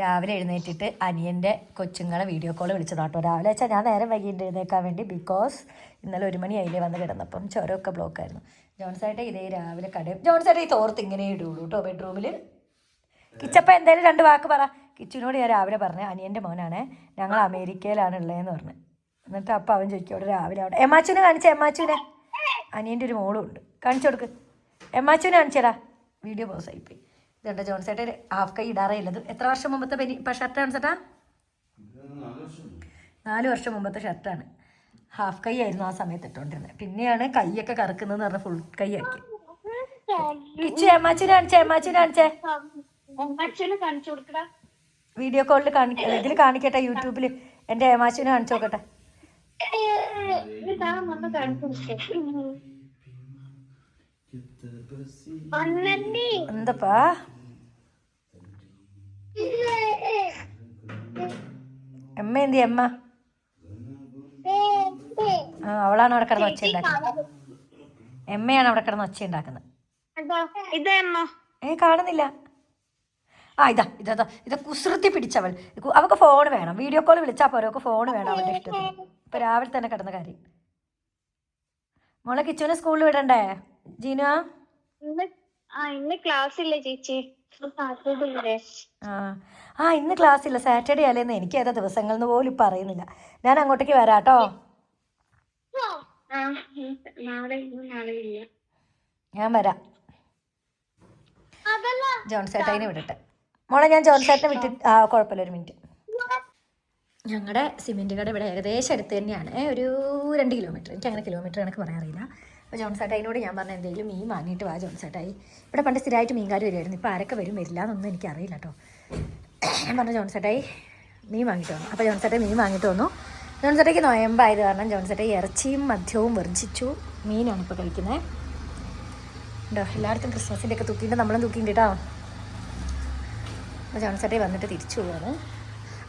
രാവിലെ എഴുന്നേറ്റിട്ട് അനിയന്റെ കൊച്ചുങ്ങളെ വീഡിയോ കോൾ വിളിച്ചതാട്ടോ. രാവിലെ വെച്ചാൽ ഞാൻ നേരം വൈകിട്ട് എഴുന്നേക്കാൻ വേണ്ടി ബിക്കോസ് ഇന്നലെ ഒരു മണി അതിലേ വന്ന് കിടന്നപ്പം ചുരമൊക്കെ ബ്ലോക്കായിരുന്നു ജോൺസായിട്ട് ഇതേ രാവിലെ കടയും ജോൺസായിട്ട് ഈ തോർത്ത് ഇങ്ങനെ ഇടുള്ളൂ കേട്ടോ ബെഡ്റൂമിൽ കിച്ചപ്പ എന്തായാലും രണ്ട് വാക്ക് പറ. കിച്ചനോട് ഞാൻ രാവിലെ പറഞ്ഞു അനിയന്റെ മോനാണ് ഞങ്ങൾ അമേരിക്കയിലാണ് ഉള്ളതെന്ന് പറഞ്ഞു. എന്നിട്ട് അപ്പം അവൻ ചോദിക്കും രാവിലെ അവിടെ എമാച്ചുവിനെ കാണിച്ച എമാച്ചുവിനെ അനിയന്റെ ഒരു മോളും ഉണ്ട്. കാണിച്ചു കൊടുക്ക്. എമാച്ചുവിനെ കാണിച്ചേടാ. വീഡിയോ പോസ് ആയിപ്പോയി ഇതുണ്ട് ജോൺസേട്ടൻ ഹാഫ് കൈ ഇടാറേ ഇല്ലത് എത്ര വർഷം മുമ്പത്തെ ബനി ഇപ്പം ഷർട്ടാണ് ചേട്ടാ? നാല് വർഷം മുമ്പത്തെ ഷർട്ടാണ് ഹാഫ് കൈ ആയിരുന്നു ആ സമയത്ത് ഇട്ടുകൊണ്ടിരുന്നത് പിന്നെയാണ് കൈയൊക്കെ കറക്കുന്നതെന്ന് പറഞ്ഞ ഫുൾ കൈ ആക്കി. കാണിച്ചേ കാണിച്ചേ വീഡിയോ കോളിൽ കാണിക്ക ഇതിൽ കാണിക്കട്ടെ യൂട്യൂബിൽ എന്റെ ഏമാച്ചിനെ കാണിച്ചു നോക്കട്ടെ ഇതാ വന്ന് കാണിച്ചു കൊടുക്കേ അന്നന്നെ എന്തപ്പാ? എമ്മ എന്തി അമ്മ ആ അവളാണ് അവിടെ കിടന്ന് ഒച്ച ഉണ്ടാക്കുന്നത്? എമ്മയാണ് അവിടെ കിടന്ന് ഒച്ച ഉണ്ടാക്കുന്നത്. ഏ കാണുന്നില്ല. ആ ഇതാ ഇതാ ഇതാ ഇതാ കുസൃതി പിടിച്ചവൾ. അവക്ക് അവൾക്ക് ഫോൺ വേണം. വീഡിയോ കോൾ വിളിച്ചാൽ പോരെ അവൾക്ക് ഫോൺ വേണം അവന്റെ ഇഷ്ടത്തിന്. ഇപ്പൊ രാവിലെ തന്നെ കിടന്ന കാര്യം. മോളെ കിച്ചുവിനെ സ്കൂളിൽ വിടണ്ടേ? ജീന? ഇന്ന് ക്ലാസ് ഇല്ല ചേച്ചി. സാറ്റർഡേ ആ ഇന്ന് ക്ലാസ് ഇല്ല സാറ്റർഡേ അല്ലേന്ന് എനിക്ക് ഏതാ ദിവസങ്ങൾ എന്ന് പോലും പറയുന്നില്ല അറിയുന്നില്ല. ഞാൻ അങ്ങോട്ടേക്ക് വരാട്ടോ. ഞാൻ വരാം. ജോൺസേട്ടനെ വിടട്ടെ മോളെ ഞാൻ ജോൺസേട്ടനെ വിട്ടിട്ട് ആ കുഴപ്പമില്ല ഒരു മിനിറ്റ്. ഞങ്ങളുടെ സിമെന്റ് കട ഇവിടെ ഏകദേശം അടുത്ത് തന്നെയാണ്. ഒരു രണ്ട് കിലോമീറ്റർ. എനിക്ക് അങ്ങനെ കിലോമീറ്റർ കണക്ക് പറയാറില്ല അപ്പോൾ ജോൺസേട്ടായിനോട് ഞാൻ പറഞ്ഞ എന്തെങ്കിലും മീൻ വാങ്ങിയിട്ട് വാ ജോൺസേട്ടായി ഇവിടെ പണ്ട് സ്ഥിരമായിട്ട് മീൻകാർ വരുമായിരുന്നു. ഇപ്പോൾ ആരൊക്കെ വരും? വരില്ല എന്നൊന്നും എനിക്കറിയില്ല കേട്ടോ ഞാൻ പറഞ്ഞു ജോൺസേട്ടായി മീൻ വാങ്ങിയിട്ട് വന്നു. അപ്പോൾ ജോൺസേട്ടായി മീൻ വാങ്ങിയിട്ട് വന്നു. ജോൺസേട്ടയ്ക്ക് നോയമ്പായത് കാരണം ജോൺസേട്ടായി ഇറച്ചിയും മദ്യവും വർജിച്ചു. മീനാണ് ഇപ്പോൾ കഴിക്കുന്നത് ഉണ്ടോ എല്ലായിടത്തും ക്രിസ്മസിന്റെ ഒക്കെ തൂക്കിയിട്ട് നമ്മളും തൂക്കിയിട്ട് കേട്ടോ അപ്പോൾ ജോൺസേട്ടായി വന്നിട്ട് തിരിച്ചു പോവാണ്.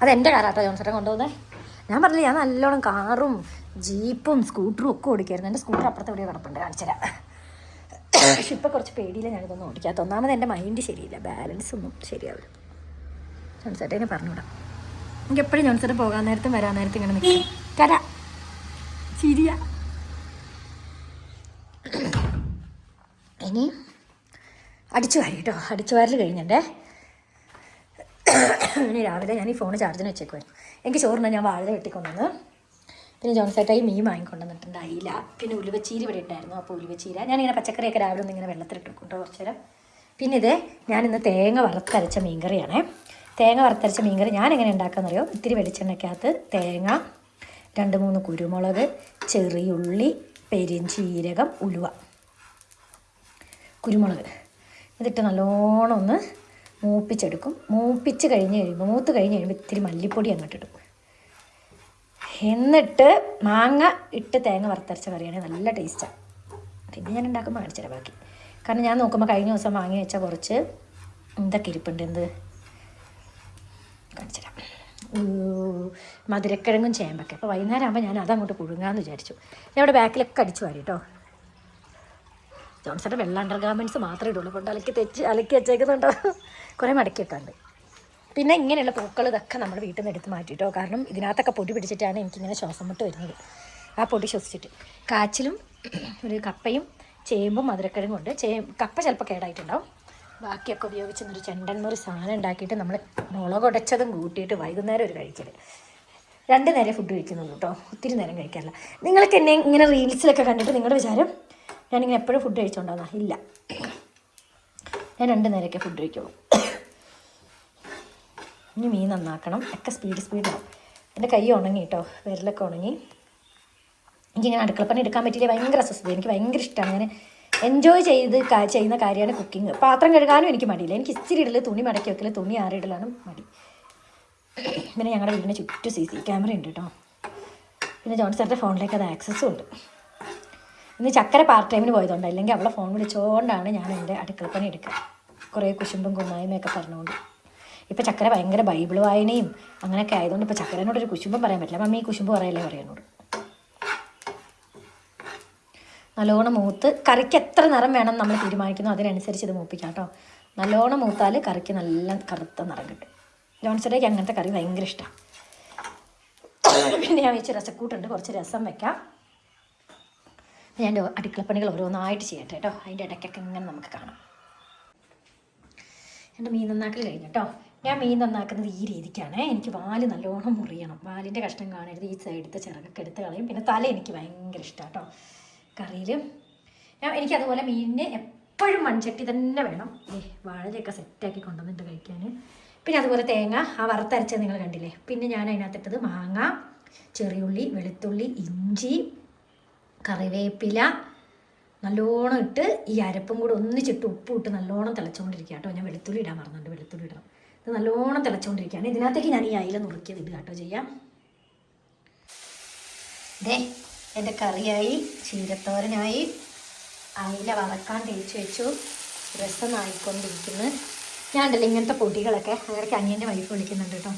അതെന്റെ കാറാട്ടോ ജോൺസേട്ടൻ കൊണ്ടുപോകുന്നത് ഞാൻ പറഞ്ഞില്ല ഞാൻ നല്ലോണം കാറും ജീപ്പും സ്കൂട്ടറും ഒക്കെ ഓടിക്കായിരുന്നു. എന്റെ സ്കൂട്ടർ അപ്പുറത്തെ എവിടെയോ കിടപ്പുണ്ട് കാണിച്ചുതരാം പക്ഷെ ഇപ്പം കുറച്ച് പേടിയില്ല ഞാനിതൊന്നും ഓടിക്കാത്ത ഒന്നാമത് എന്റെ മൈൻഡ് ശരിയില്ല ബാലൻസ് ഒന്നും ശരിയാവില്ല. ജോൺസേട്ടനെ പറഞ്ഞുവിടാം. എനിക്ക് എപ്പോഴും ജോൺസേട്ടൻ പോകാൻ നേരത്തും വരാൻ നേരത്തും ഇങ്ങനെ നിൽക്കും കര ചിരിയ. ഇനി അടിച്ചു വാരി കേട്ടോ. അടിച്ചു വാരൽ കഴിഞ്ഞിട്ടുണ്ടേ ഇനി രാവിലെ ഞാൻ ഈ ഫോൺ ചാർജിന് വെച്ചേക്കുമായിരുന്നു എനിക്ക് ചോറിന് ഞാൻ വാഴ വെട്ടിക്കൊണ്ടുവന്ന് പിന്നെ ജോൺസേട്ടായി മീൻ വാങ്ങിക്കൊണ്ടുവന്നിട്ടുണ്ട് അയില പിന്നെ ഉലുവച്ചീര ഇവിടെ ഉണ്ടായിരുന്നു. അപ്പോൾ ഉലുവച്ചീര ഞാനിങ്ങനെ പച്ചക്കറിയൊക്കെ രാവിലെ ഒന്ന് ഇങ്ങനെ വെള്ളത്തിലിട്ട് കേട്ടോ കുറച്ച് നേരം പിന്നെ ഇത് ഞാനിന്ന് തേങ്ങ വറുത്തരച്ച മീൻകറിയാണേ. തേങ്ങ വറുത്തരച്ച മീൻകറി ഞാൻ എങ്ങനെ ഉണ്ടാക്കാമെന്നറിയോ ഇത്തിരി വെളിച്ചെണ്ണയ്ക്കകത്ത് തേങ്ങ രണ്ട് മൂന്ന് കുരുമുളക് ചെറിയുള്ളി പെരിഞ്ചീരകം ഉലുവ. കുരുമുളക്. ഇതിട്ട് നല്ലോണം ഒന്ന് മൂപ്പിച്ചെടുക്കും. മൂപ്പിച്ച് കഴിഞ്ഞ് കഴിയുമ്പോൾ മൂത്ത് കഴിഞ്ഞ് കഴിയുമ്പോൾ ഇത്തിരി മല്ലിപ്പൊടി അങ്ങോട്ട് ഇടും. എന്നിട്ട് മാങ്ങ ഇട്ട് തേങ്ങ വറുത്തരച്ച കറിയാണെങ്കിൽ നല്ല ടേസ്റ്റാണ് പിന്നെ ഞാൻ ഉണ്ടാക്കുമ്പോൾ കാണിച്ചില്ല ബാക്കി. കാരണം ഞാൻ നോക്കുമ്പോൾ കഴിഞ്ഞ ദിവസം വാങ്ങി വെച്ച കുറച്ച് എന്തൊക്കെ ഇരിപ്പുണ്ട് എന്ത്? കാണിച്ചുതരാം ഊ, മധുരക്കിഴങ്ങും ചേമ്പൊക്കെ. അപ്പോൾ വൈകുന്നേരം ആകുമ്പോൾ ഞാൻ അതങ്ങോട്ട് പുഴുങ്ങാമെന്ന് വിചാരിച്ചു. ഞാൻ ഇവിടെ ബാക്കിലൊക്കെ അടിച്ചു വാരി കേട്ടോ ജോൺസന്റെ വെള്ള അണ്ടർ ഗാർമെന്റ്സ് മാത്രമേ ഇടുള്ളൂ. കൊണ്ട് അലക്കി തെച്ച് അലക്കി വെച്ചേക്കുന്നുണ്ടോ. കുറേ മടക്കിയിട്ടുണ്ട് പിന്നെ ഇങ്ങനെയുള്ള പൂക്കൾ ഇതൊക്കെ നമ്മൾ വീട്ടിൽ നിന്ന് എടുത്ത് മാറ്റിയിട്ടോ കാരണം ഇതിനകത്തൊക്കെ പൊടി പിടിച്ചിട്ടാണ് എനിക്കിങ്ങനെ ശ്വാസം മുട്ട് വരുന്നത്. ആ പൊടി ശ്വസിച്ചിട്ട്. കാച്ചിലും ഒരു കപ്പയും ചേമ്പും മധുരക്കിഴങ്ങും ഉണ്ട്. ചേ കപ്പ ചിലപ്പോൾ കേടായിട്ടുണ്ടാവും. ബാക്കിയൊക്കെ ഉപയോഗിച്ച് ഒരു ചെണ്ടൻമുറി സാധനം ഉണ്ടാക്കിയിട്ട് നമ്മൾ മുളകുടച്ചതും കൂട്ടിയിട്ട് വൈകുന്നേരം ഒരു കഴിക്കൽ രണ്ട് നേരം ഫുഡ് കഴിക്കുന്നുള്ളൂ കേട്ടോ ഒത്തിരി നേരം കഴിക്കാറില്ല. നിങ്ങൾക്ക് എന്നെ ഇങ്ങനെ റീൽസിലൊക്കെ കണ്ടിട്ട് നിങ്ങളുടെ വിചാരം? ഞാനിങ്ങനെ എപ്പോഴും ഫുഡ് കഴിച്ചോണ്ടാ ഇല്ല. ഞാൻ രണ്ട് നേരമൊക്കെ ഫുഡ് കഴിക്കുള്ളൂ. ഇനി മീൻ നന്നാക്കണം. ഒക്കെ സ്പീഡ് സ്പീഡാവും എന്റെ കൈ ഉണങ്ങി കേട്ടോ വിരലൊക്കെ ഉണങ്ങി. എനിക്കിങ്ങനെ അടുക്കളപ്പണി എടുക്കാൻ പറ്റിയില്ല. ഭയങ്കര അസ്വസ്ഥത. എനിക്ക് ഭയങ്കര ഇഷ്ടമാണ് ഞാൻ എൻജോയ് ചെയ്ത് ചെയ്യുന്ന കാര്യമാണ് കുക്കിംഗ് പാത്രം കഴുകാനും എനിക്ക് മടിയില്ല. എനിക്ക് ഇച്ചിരി ഇടൽ തുണി മടക്കി വെക്കൽ തുണി ആറിയിടലാണ് മടി. പിന്നെ ഞങ്ങളുടെ വീടിന് ചുറ്റും സി സി ക്യാമറ ഉണ്ട് കേട്ടോ പിന്നെ ജോൺസറിന്റെ ഫോണിലേക്ക് അത് ആക്സസ്സും ഉണ്ട്. ഇന്ന് ചക്കര പാർട്ട് ടൈമിന് പോയതുകൊണ്ട് അല്ലെങ്കിൽ അവളെ ഫോൺ വിളിച്ചുകൊണ്ടാണ് ഞാൻ എന്റെ അടുക്കളപ്പണി എടുക്കുക. കുറേ കുശുമ്പും കുമ്മായ്മയൊക്കെ പറഞ്ഞുകൊണ്ട്. ഇപ്പോൾ ചക്കര ഭയങ്കര ബൈബിൾ വായനയും അങ്ങനെയൊക്കെ ആയതുകൊണ്ട് ഇപ്പോൾ ചക്കരനോടൊരു കുശുമ്പം പറയാൻ പറ്റില്ല. മമ്മി ഈ കുശുമ്പ് പറയല്ലേ? പറയുന്നോട് നല്ലോണം മൂത്ത് കറിക്ക് എത്ര നിറം വേണം നമ്മൾ തീരുമാനിക്കുന്നു അതിനനുസരിച്ച് ഇത് മൂപ്പിക്കാം കേട്ടോ. നല്ലോണം മൂത്താൽ കറിക്ക് നല്ല കറുത്ത നിറം കിട്ടും. ജോൺസിലേക്ക് അങ്ങനത്തെ കറി ഭയങ്കര ഇഷ്ടമാണ് പിന്നെ ഞാൻ വെച്ച് രസക്കൂട്ടുണ്ട്. കുറച്ച് രസം വെക്കാം. ഞാൻ അടുക്കളപ്പണികൾ ഓരോന്നായിട്ട് ചെയ്യട്ടെ കേട്ടോ. അതിന്റെ ഇടയ്ക്കൊക്കെ ഇങ്ങനെ നമുക്ക് കാണാം. എന്റെ മീൻ നന്നാക്കൽ കഴിഞ്ഞു കേട്ടോ. ഞാൻ മീൻ നന്നാക്കുന്നത് ഈ രീതിക്കാണ്. എനിക്ക് വാൽ നല്ലോണം മുറിയണം. വാലിന്റെ കഷ്ണം കാണരുത്. ഈ സൈഡത്തെ ചിറകൊക്കെ എടുത്ത് കളയും. പിന്നെ തല എനിക്ക് ഭയങ്കര ഇഷ്ടമാണ് കേട്ടോ. കറിയിൽ ഞാൻ എനിക്കതുപോലെ മീനിന് എപ്പോഴും മൺചട്ടി തന്നെ വേണം. ഏ വാഴയൊക്കെ സെറ്റാക്കി കൊണ്ടുവന്നിട്ട് കഴിക്കാൻ. പിന്നെ അതുപോലെ തേങ്ങ ആ വറുത്തരച്ചത് നിങ്ങൾ കണ്ടില്ലേ? പിന്നെ ഞാൻ അതിനകത്തിട്ടത് മാങ്ങ ചെറിയുള്ളി വെളുത്തുള്ളി ഇഞ്ചി കറിവേപ്പില നല്ലോണം ഇട്ട് ഈ അരപ്പും കൂടെ ഒന്നിച്ചിട്ട് ഉപ്പും ഇട്ട് നല്ലോണം തിളച്ചുകൊണ്ടിരിക്കുക കേട്ടോ. ഞാൻ വെളുത്തുള്ളി ഇടാൻ മറന്നുണ്ട്. വെളുത്തുള്ളി ഇടണം. ഇത് നല്ലോണം തിളച്ചുകൊണ്ടിരിക്കുകയാണ് ഇതിനകത്തേക്ക് ഞാൻ ഈ അയില നുറുക്കിയത് ഇടുക കേട്ടോ ചെയ്യാം. ദേ എന്റെ കറിയായി. ചീരത്തോരനായി. അയില വറക്കാൻ തേച്ച് വെച്ചു. രസമായിക്കൊണ്ടിരിക്കുന്നു. ഞാൻ ഉണ്ടല്ലോ ഇങ്ങനത്തെ പൊടികളൊക്കെ. അങ്ങനെ അനിയന്റെ വൈഫ് വിളിക്കുന്നുണ്ട് കേട്ടോ.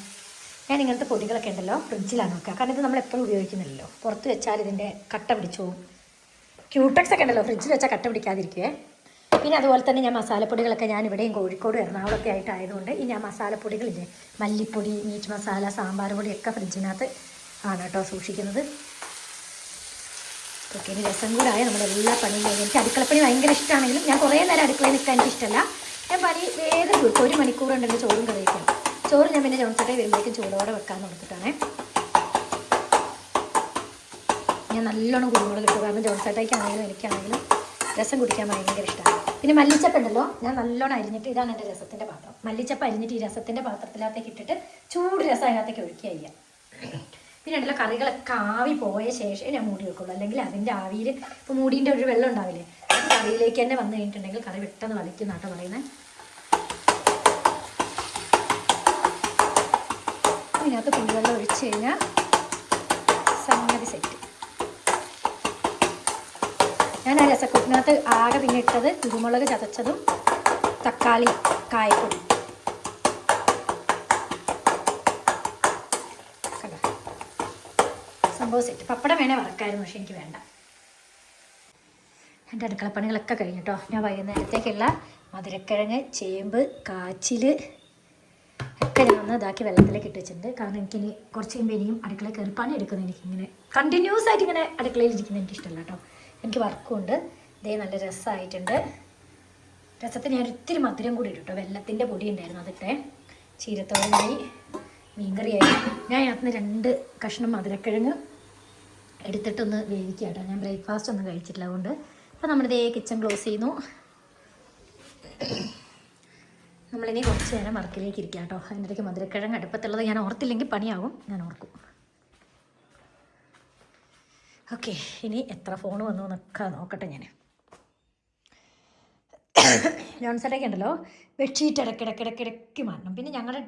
ഞാൻ ഇങ്ങനത്തെ പൊടികളൊക്കെ ഉണ്ടല്ലോ ഫ്രിഡ്ജിലാണ് വെക്കുക. കാരണം ഇത് നമ്മൾ എപ്പോഴും ഉപയോഗിക്കുന്നില്ലല്ലോ. പുറത്ത് വെച്ചാൽ ഇതിന്റെ കട്ട പിടിച്ചു പോകും ക്യൂട്ടക്സ് ഒക്കെ ഉണ്ടല്ലോ ഫ്രിഡ്ജിൽ വെച്ചാൽ കട്ട പിടിക്കാതിരിക്കുവേ പിന്നെ അതുപോലെ തന്നെ ഞാൻ മസാലപ്പൊടികളൊക്കെ ഞാൻ ഇവിടെയും കോഴിക്കോട് എറണാകുളമൊക്കെ ആയിട്ട് ആയതുകൊണ്ട് ഈ ഞാൻ മസാലപ്പൊടികളില്ലേ മല്ലിപ്പൊടി മീറ്റ് മസാല സാമ്പാർ പൊടിയൊക്കെ ഫ്രിഡ്ജിനകത്ത് ആണ് കേട്ടോ സൂക്ഷിക്കുന്നത്. ഓക്കെ ഇനി രസം കൂടായ നമ്മുടെ എല്ലാ പണിയും കഴിഞ്ഞ് എനിക്ക് അടുക്കളപ്പണി ഭയങ്കര ഇഷ്ടമാണെങ്കിലും ഞാൻ കുറേ നേരം അടുക്കളയിൽ നിൽക്കാൻ എനിക്ക് ഇഷ്ടമല്ല ഞാൻ പണി വേഗം ഒരു മണിക്കൂർ ഉണ്ടെങ്കിൽ ചോറും കറിയിക്കും ചോറ് ഞാൻ പിന്നെ ചോദിച്ചിട്ട് വരുമ്പോഴേക്കും ചൂടോടെ വെക്കാൻ കൊടുത്തിട്ടാണേ ഞാൻ നല്ലോണം കുരുമുളക് ഇട്ടു. കാരണം ജോൺസേട്ടയ്ക്കാണെങ്കിലും എനിക്കാണെങ്കിലും രസം കുടിക്കാൻ ഭയങ്കര ഇഷ്ടമാണ് പിന്നെ മല്ലിച്ചപ്പ് ഉണ്ടല്ലോ ഞാൻ നല്ലോണം അരിഞ്ഞിട്ട് ഇതാണ് എന്റെ രസത്തിന്റെ പാത്രം. മല്ലിച്ചപ്പ് അരിഞ്ഞിട്ട് ഈ രസത്തിന്റെ പാത്രത്തിനകത്തേക്ക് ഇട്ടിട്ട് ചൂട് രസം അതിനകത്തേക്ക് ഒഴിക്കുക ചെയ്യുക. പിന്നെ ഉണ്ടല്ലോ കറികളൊക്കെ ആവി പോയ ശേഷം ഞാൻ മൂടി വെക്കുള്ളൂ. അല്ലെങ്കിൽ അതിന്റെ ആവിയിൽ ഇപ്പോൾ മൂടീന്റെ ഒരു വെള്ളം ഉണ്ടാവില്ലേ അത് കറിയിലേക്ക് തന്നെ വന്നു കഴിഞ്ഞിട്ടുണ്ടെങ്കിൽ കറി പെട്ടെന്ന് വലിക്കുന്ന കേട്ടോ പറയുന്നത്. ഇതിനകത്ത് പുളിവെള്ളം ഒഴിച്ച് കഴിഞ്ഞാൽ സംഗതി സെറ്റ് ഞാൻ ആ രസക്കൂട്ടിനകത്ത് ആകെ പിന്നെ ഇട്ടത് കുരുമുളക് ചതച്ചതും തക്കാളി കായപ്പൊടി. കണ്ടോ? സംഭവം സെറ്റ് പപ്പടം വേണേ വറക്കായിരുന്നു പക്ഷെ എനിക്ക് വേണ്ട. എന്റെ അടുക്കളപ്പണികളൊക്കെ കഴിഞ്ഞിട്ടോ ഞാൻ വൈകുന്നേരത്തേക്കുള്ള മധുരക്കിഴങ്ങ് ചേമ്പ് കാച്ചിൽ ഒക്കെ ഞാൻ ഒന്ന് ഇതാക്കി വെള്ളത്തിലേക്ക് ഇട്ട് വെച്ചിട്ടുണ്ട്. കാരണം എനിക്കിനി കുറച്ച് കഴിയുമ്പോൾ ഇനിയും അടുക്കളയിൽ കയറി പണി എടുക്കുന്നത് എനിക്കിങ്ങനെ കണ്ടിന്യൂസ് ആയിട്ട് ഇങ്ങനെ അടുക്കളയിൽ ഇരിക്കുന്നത് എനിക്ക് ഇഷ്ടമല്ല കേട്ടോ. എനിക്ക് വർക്കും ഉണ്ട്. ഇതേ നല്ല രസമായിട്ടുണ്ട് രസത്തിന് ഞാൻ ഒത്തിരി മധുരം കൂടി ഇട്ടു കേട്ടോ. വെള്ളത്തിന്റെ പൊടി ഉണ്ടായിരുന്നു അതിട്ടെ. ചീരത്തോരനായി മീൻകറിയായി. ഞാൻ അതിനകത്ത് രണ്ട് കഷ്ണം മധുരക്കിഴങ്ങ് എടുത്തിട്ടൊന്ന് വേവിക്കുക കേട്ടോ. ഞാൻ ബ്രേക്ക്ഫാസ്റ്റ് ഒന്നും കഴിച്ചിട്ടില്ല അതുകൊണ്ട്. അപ്പോൾ നമ്മളിതേ കിച്ചൺ ക്ലോസ് ചെയ്യുന്നു. നമ്മളിനി കുറച്ച് നേരം വർക്കിലേക്ക് ഇരിക്കാം കേട്ടോ. അതിനിടയ്ക്ക് മധുരക്കിഴങ്ങ് അടുപ്പത്തുള്ളത് ഞാൻ ഓർത്തില്ലെങ്കിൽ പണിയാകും. ഞാൻ ഓർക്കും. ഓക്കെ ഇനി എത്ര ഫോൺ വന്നു എന്നൊക്കെ നോക്കട്ടെ ഞാൻ ജോൺസണൊക്കെ ഉണ്ടല്ലോ ബെഡ്ഷീറ്റ് ഇടയ്ക്കിടയ്ക്കിടയ്ക്കിടയ്ക്ക് മാറണം. പിന്നെ ഞങ്ങളുടെ